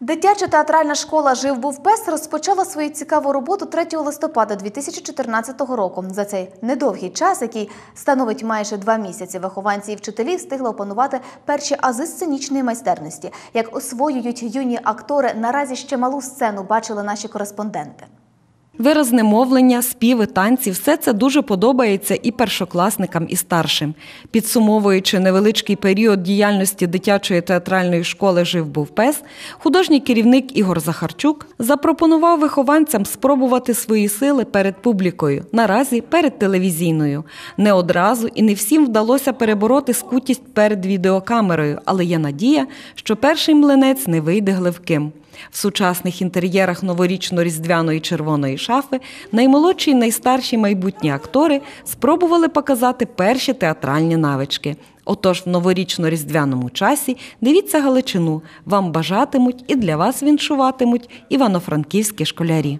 Дитяча театральна школа Жив був пес розпочала свою цікаву роботу 3 листопада 2014 року. За цей недовгий час, який становить майже два місяці, вихованці і вчителі встигли опанувати перші ази сценічної майстерності. Як освоюють юні актори, наразі ще малу сцену бачили наші кореспонденти. Виразне мовлення, співи, танці все це дуже подобається і першокласникам, і старшим. Підсумовуючи невеличкий період діяльності дитячої театральної школи Жив був пес, художній керівник Ігор Захарчук запропонував вихованцям спробувати свої сили перед публікою, наразі перед телевізійною. Не одразу і не всім вдалося перебороти скутість перед відеокамерою, але є надія, що перший млинець не вийде гливким. В сучасних інтер'єрах новорічно-різдвяної червоної шафи наймолодші й найстарші майбутні актори спробували показати перші театральні навички. Отож, в новорічно-різдвяному часі дивіться Галичину. Вам бажатимуть і для вас віншуватимуть івано-франківські школярі.